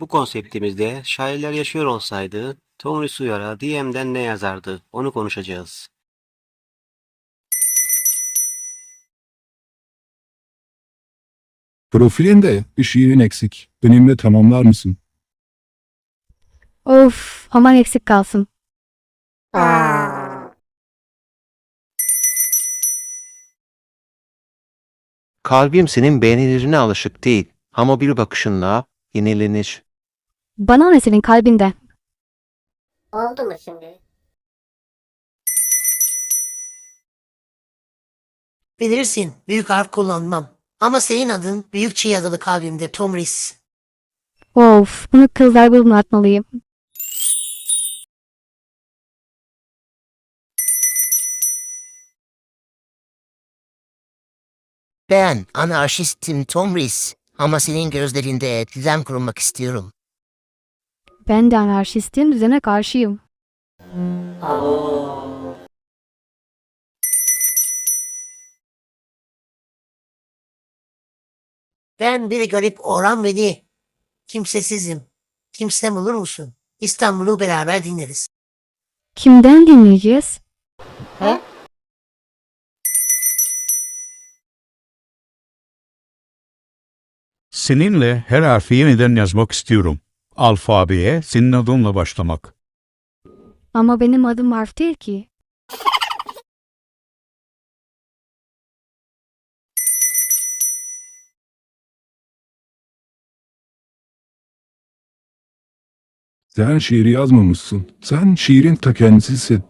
Bu konseptimizde şairler yaşıyor olsaydı Tomris Uyar'a DM'den ne yazardı onu konuşacağız. Profilinde bir şiirin eksik. Benimle tamamlar mısın? Of aman eksik kalsın. Kalbim senin beğenilerine alışık değil ama bir bakışınla yenilenir. Bana ne senin kalbinden? Oldu mu şimdi? Bilirsin, büyük harf kullanmam. Ama senin adın büyük çiğ yazılı kalbimde Tomris. Of bunu kızlar grubuna atmalıyım. Ben anarşistim Tomris. Ama senin gözlerinde düzen kurmak istiyorum. Ben de anarşistim düzene karşıyım. Ben bir garip Orhan Veli. Kimsesizim. Kimsem olur musun? İstanbul'u beraber dinleriz. Kimden dinleyeceğiz? Seninle her harfi yeniden yazmak istiyorum. Alfabeye senin adınla başlamak. Ama benim adım harf değil ki. Sen şiiri yazmamışsın. Sen şiirin ta kendisisin.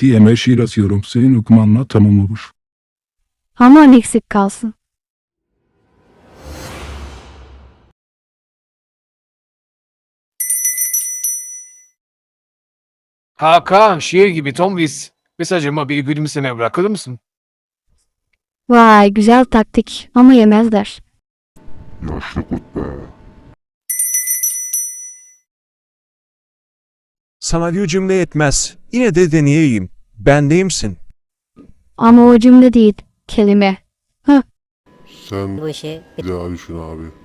DM'e şiir yazıyorum. Senin okumanla tamam olur. Aman eksik kalsın. Hakan şiir gibi Tomris. Mesajıma bir gülümseme bırakır mısın? Vay güzel taktik ama yemezler. Sana bir cümle yetmez. Yine de deneyeyim. Bendeyimsin. Ama o cümle değil, kelime. Bu işi Bir daha düşün abi.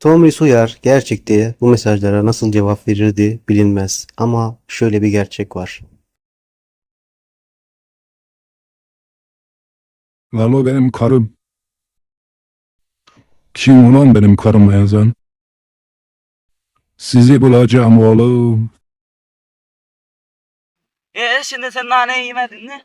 Tomris Uyar gerçekte bu mesajlara nasıl cevap verirdi bilinmez ama şöyle bir gerçek var. Lalo benim karım. Kim ulan benim karıma yazan? Sizi bulacağım oğlum. Ee şimdi sen naneyi yemedin mi?